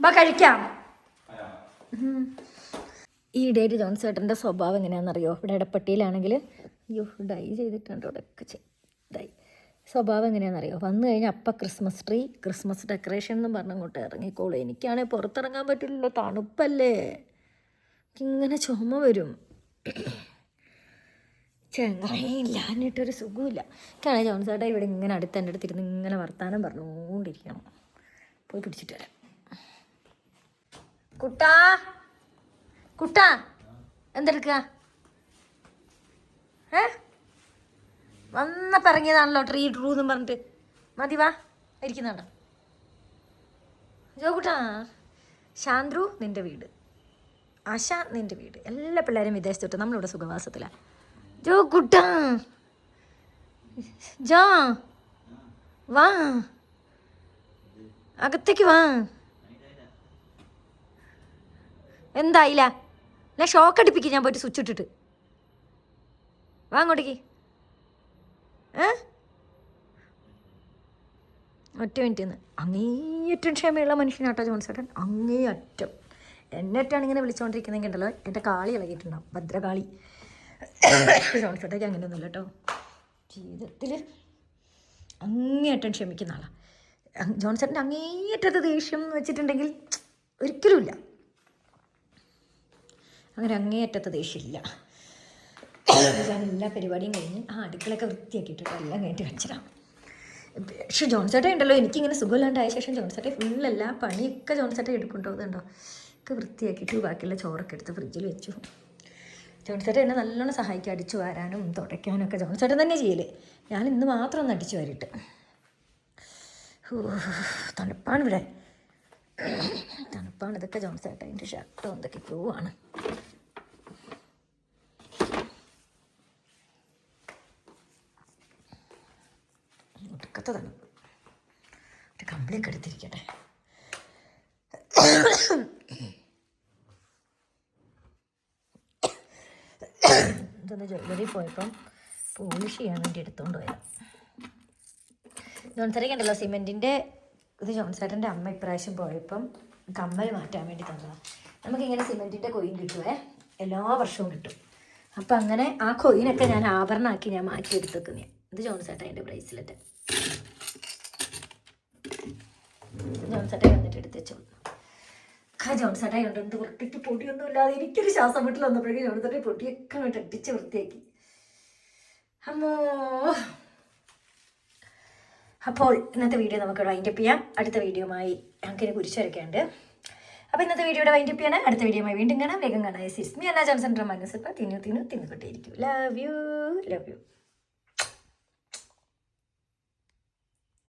ബാ കഴിക്കാം. ഈ ഇടയിൽ ജോൺ ചേട്ടന്റെ സ്വഭാവം എങ്ങനെയാണെന്നറിയോ? ഇവിടെ ഇടപ്പട്ടിയിലാണെങ്കിൽ അയ്യോ ഡൈ ചെയ്തിട്ടുണ്ട് ഇവിടെ ഒക്കെ ഡൈ. സ്വഭാവം എങ്ങനെയാണെന്നറിയോ? വന്നു കഴിഞ്ഞാൽ അപ്പം ക്രിസ്മസ് ട്രീ ക്രിസ്മസ് ഡെക്കറേഷൻ എന്ന് പറഞ്ഞങ്ങോട്ട് ഇറങ്ങിക്കോളൂ. എനിക്കാണെങ്കിൽ പുറത്തിറങ്ങാൻ പറ്റില്ലല്ലോ തണുപ്പല്ലേ? ഇങ്ങനെ ചുമ വരും. ചെങ്ങായില്ലാഞ്ഞിട്ടൊരു സുഖമില്ല എനിക്കാണ് ജോൺസേട്ടാ ഇവിടെ ഇങ്ങനെ അടുത്ത് എന്റെ അടുത്തിരുന്ന് ഇങ്ങനെ വർത്താനം പറഞ്ഞുകൊണ്ടിരിക്കണം. പോയി പിടിച്ചിട്ട് വരാം. കുട്ടാ! കുട്ടാ എന്തെടുക്ക? ഏ? പറഞ്ഞതാണല്ലോ ട്രീ ട്രൂ എന്നും പറഞ്ഞിട്ട്. മതി വാ ഇരിക്കുന്നുണ്ടോ ജോ കുട്ടാ ശാന്ത്രു നിന്റെ വീട്. ആശ നിന്റെ വീട്. എല്ലാ പിള്ളേരും വിദേശത്തോട്ട് നമ്മളിവിടെ സുഖവാസത്തിലാണ് ജോ കുട്ടാ ജോ വാ. അകത്തേക്ക് വാ. എന്തായില്ല ഞാൻ ഷോക്ക് അടിപ്പിക്കും. ഞാൻ പോയിട്ട് സ്വിച്ച് ഇട്ടിട്ട്. വാ അങ്ങോട്ടേക്ക്. ഏ? ഒറ്റ മിനിറ്റ് നിന്ന് അങ്ങേയറ്റം ക്ഷമയുള്ള മനുഷ്യനാട്ടോ ജോൺസേട്ടൻ അങ്ങേയറ്റം. എന്നിട്ടാണ് ഇങ്ങനെ വിളിച്ചുകൊണ്ടിരിക്കുന്നതെങ്കിൽ ഉണ്ടല്ലോ. എന്റെ കാളി ഇളകിയിട്ടുണ്ടാവും. ഭദ്രകാളി. ജോൺസേട്ടയ്ക്ക് അങ്ങനെയൊന്നുമില്ല കേട്ടോ ജീവിതത്തിൽ അങ്ങേയറ്റം ക്ഷമിക്കുന്ന ആളാണ് ജോൺസേട്ടന്റെ അങ്ങേയറ്റത്തെ ദേഷ്യം എന്ന് വെച്ചിട്ടുണ്ടെങ്കിൽ ഒരിക്കലുമില്ല. അങ്ങനെ അങ്ങേയറ്റത്തെ ദേഷ്യമില്ല. എല്ലാ പരിപാടിയും കഴിഞ്ഞ് ആ അടുക്കളൊക്കെ വൃത്തിയാക്കിയിട്ടുണ്ട് എല്ലാം കഴിഞ്ഞിട്ട് കാണിച്ചിടാം പക്ഷെ ജോൺസേട്ട ഉണ്ടല്ലോ എനിക്കിങ്ങനെ സുഖമില്ലാണ്ടായ ശേഷം ജോൺസേട്ട ഫുള്ളല്ല പണിയൊക്കെ ജോൺസേട്ട എടുക്കുന്നുണ്ടോ അതുണ്ടോ ഒക്കെ വൃത്തിയാക്കിയിട്ട് ബാക്കിയുള്ള ചോറൊക്കെ എടുത്ത് ഫ്രിഡ്ജിൽ വെച്ചു. ജോൺസേട്ട എന്നെ നല്ലോണം സഹായിക്കും അടിച്ചു വാരാനും തുടയ്ക്കാനും ഒക്കെ ജോൺസേട്ടൻ തന്നെ ചെയ്യൽ. ഞാൻ ഇന്ന് മാത്രം ഒന്ന് അടിച്ചു വരിട്ട് തണുപ്പാണ് ഇവിടെ. തണുപ്പാണ്. ഇതൊക്കെ ജോൺസേട്ട എന്റെ ഷർട്ടും എന്തൊക്കെ ആണ് കംപ്ലീറ്റ് ഒരു കമ്പിളിയൊക്കെ എടുത്തിരിക്കട്ടെ. ജ്വല്ലറി പോയപ്പം പോളിഷ് ചെയ്യാൻ വേണ്ടി എടുത്തുകൊണ്ട് പോയത്. ജോൺസേട്ടൻ ഉണ്ടല്ലോ സിമെന്റിന്റെ ഇത് ജോൺസേട്ടന്റെ അമ്മ ഇപ്രാവശ്യം പോയപ്പം കമ്മൽ മാറ്റാൻ വേണ്ടി തന്നതാണ് നമുക്കിങ്ങനെ സിമെന്റിന്റെ കൊയിൻ കിട്ടുവേ. എല്ലാ വർഷവും കിട്ടും. അപ്പം അങ്ങനെ ആ കൊയിനൊക്കെ ഞാൻ ആഭരണമാക്കി ഞാൻ മാറ്റി എടുത്തേക്കുന്നേ ഇത് ജോൺസേട്ടൻ എന്റെ ജോൺസേട്ടൻ വന്നിട്ട് എടുത്ത് ആ ജോൺസേട്ടൻ ഉണ്ട് എന്ത് വൃത്തിക്ക് പൊടിയൊന്നും ഇല്ലാതെ എനിക്കൊരു ശ്വാസം വീട്ടിൽ വന്നപ്പോഴേക്കും ജോൺസേട്ടൻ പൊടിയൊക്കെ അങ്ങോട്ട് അടിച്ച് വൃത്തിയാക്കി. അമ്മോ. അപ്പോൾ ഇന്നത്തെ വീഡിയോ നമുക്ക് വൈൻഡപ്പ് ചെയ്യാം. അടുത്ത വീഡിയോയുമായി ഞങ്ങൾക്കിനി കുരിശ് വരയ്ക്കാണ്ട് അപ്പോൾ ഇന്നത്തെ വീഡിയോയുടെ വൈൻഡപ്പ് ചെയ്യണം. അടുത്ത വീഡിയോമായി വീണ്ടും കാണാം. വേഗം കാണാം. സിസ്മി അന്ന ജോൺസൺ മനസ്സിപ്പോൾ തിന്നു തിന്നു തിന്നുകൊണ്ടേയിരിക്കും ലവ് യു ലവ് യു